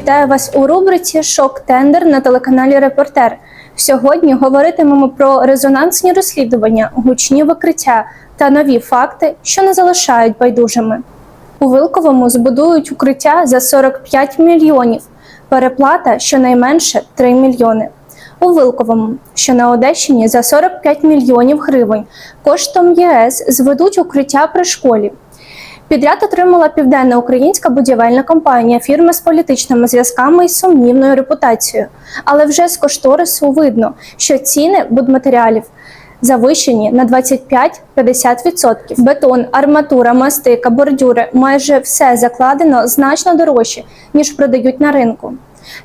Вітаю вас у рубриці Шок Тендер на телеканалі Репортер. Сьогодні говоритимемо про резонансні розслідування, гучні викриття та нові факти, що не залишають байдужими. У Вилковому збудують укриття за 45 мільйонів. Переплата щонайменше 3 мільйони. У Вилковому, що на Одещині, за 45 мільйонів гривень коштом ЄС зведуть укриття при школі. Підряд отримала південна українська будівельна компанія, фірма з політичними зв'язками і сумнівною репутацією. Але вже з кошторису видно, що ціни будматеріалів завищені на 25-50%. Бетон, арматура, мастика, бордюри майже все закладено значно дорожче, ніж продають на ринку.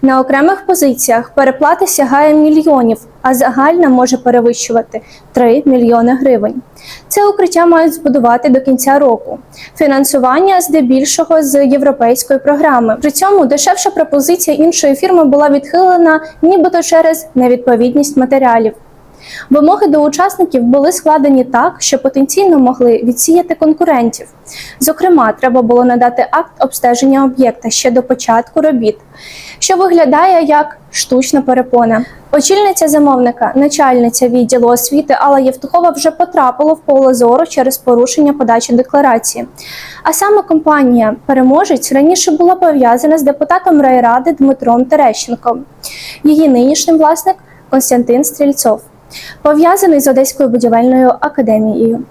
На окремих позиціях переплата сягає мільйонів, а загальна може перевищувати 3 мільйони гривень. Це укриття мають збудувати до кінця року. Фінансування здебільшого з європейської програми. При цьому дешевша пропозиція іншої фірми була відхилена нібито через невідповідність матеріалів. Вимоги до учасників були складені так, що потенційно могли відсіяти конкурентів. Зокрема, треба було надати акт обстеження об'єкта ще до початку робіт, що виглядає як штучна перепона. Очільниця замовника, начальниця відділу освіти Алла Євтухова вже потрапила в поле зору через порушення подачі декларації. А саме компанія Переможець раніше була пов'язана з депутатом райради Дмитром Терещенком. Її нинішній власник Константин Стрільцов пов'язаний з Одеською будівельною академією.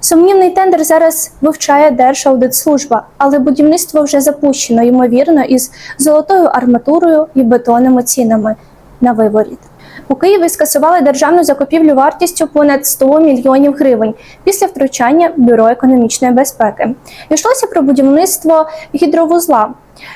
Сумнівний тендер зараз вивчає Держаудитслужба, але будівництво вже запущено, ймовірно, із золотою арматурою і бетонними цінами на виворіт. У Києві скасували державну закупівлю вартістю понад 100 мільйонів гривень після втручання Бюро економічної безпеки. Йшлося про будівництво гідровузла,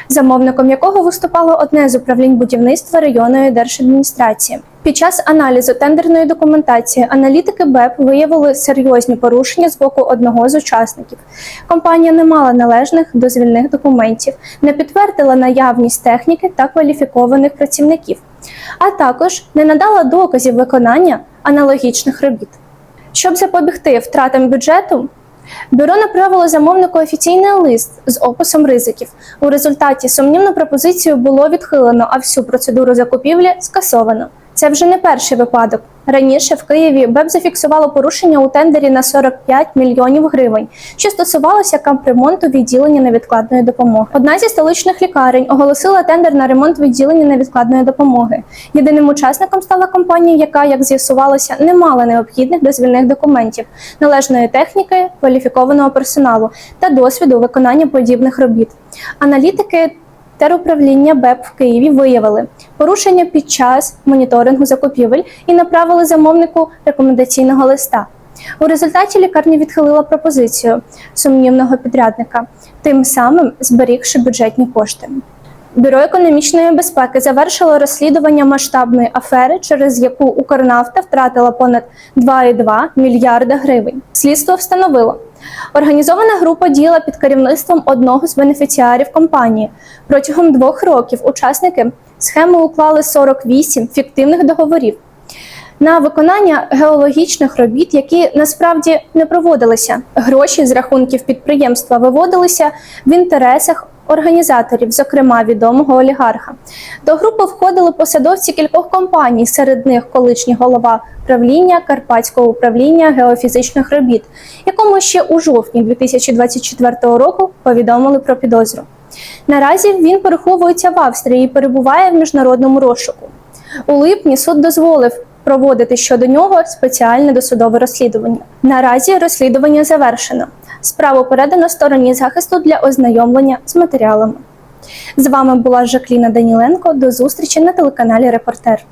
замовником якого виступало одне з управлінь будівництва районної держадміністрації. Під час аналізу тендерної документації аналітики БЕП виявили серйозні порушення з боку одного з учасників. Компанія не мала належних дозвільних документів, не підтвердила наявність техніки та кваліфікованих працівників, а також не надала доказів виконання аналогічних робіт. Щоб запобігти втратам бюджету, бюро направило замовнику офіційний лист з описом ризиків. У результаті сумнівну пропозицію було відхилено, а всю процедуру закупівлі скасовано. Це вже не перший випадок. Раніше в Києві БЕП зафіксувало порушення у тендері на 45 мільйонів гривень, що стосувалося капремонту відділення невідкладної допомоги. Одна зі столичних лікарень оголосила тендер на ремонт відділення невідкладної допомоги. Єдиним учасником стала компанія, яка, як з'ясувалося, не мала необхідних дозвільних документів, належної техніки, кваліфікованого персоналу та досвіду виконання подібних робіт. Аналітики Теруправління БЕП в Києві виявили порушення під час моніторингу закупівель і направили замовнику рекомендаційного листа. У результаті лікарня відхилила пропозицію сумнівного підрядника, тим самим зберігши бюджетні кошти. Бюро економічної безпеки завершило розслідування масштабної афери, через яку Укрнафта втратила понад 2,2 мільярда гривень. Слідство встановило. Організована група діяла під керівництвом одного з бенефіціарів компанії. Протягом двох років учасники схеми уклали 48 фіктивних договорів на виконання геологічних робіт, які насправді не проводилися. Гроші з рахунків підприємства виводилися в інтересах організаторів, зокрема відомого олігарха. До групи входили посадовці кількох компаній, серед них колишній голова правління Карпатського управління геофізичних робіт, якому ще у жовтні 2024 року повідомили про підозру. Наразі він переховується в Австрії і перебуває в міжнародному розшуку. У липні суд дозволив проводити щодо нього спеціальне досудове розслідування. Наразі розслідування завершено. Справу передано стороні захисту для ознайомлення з матеріалами. З вами була Жакліна Даніленко. До зустрічі на телеканалі Репортер.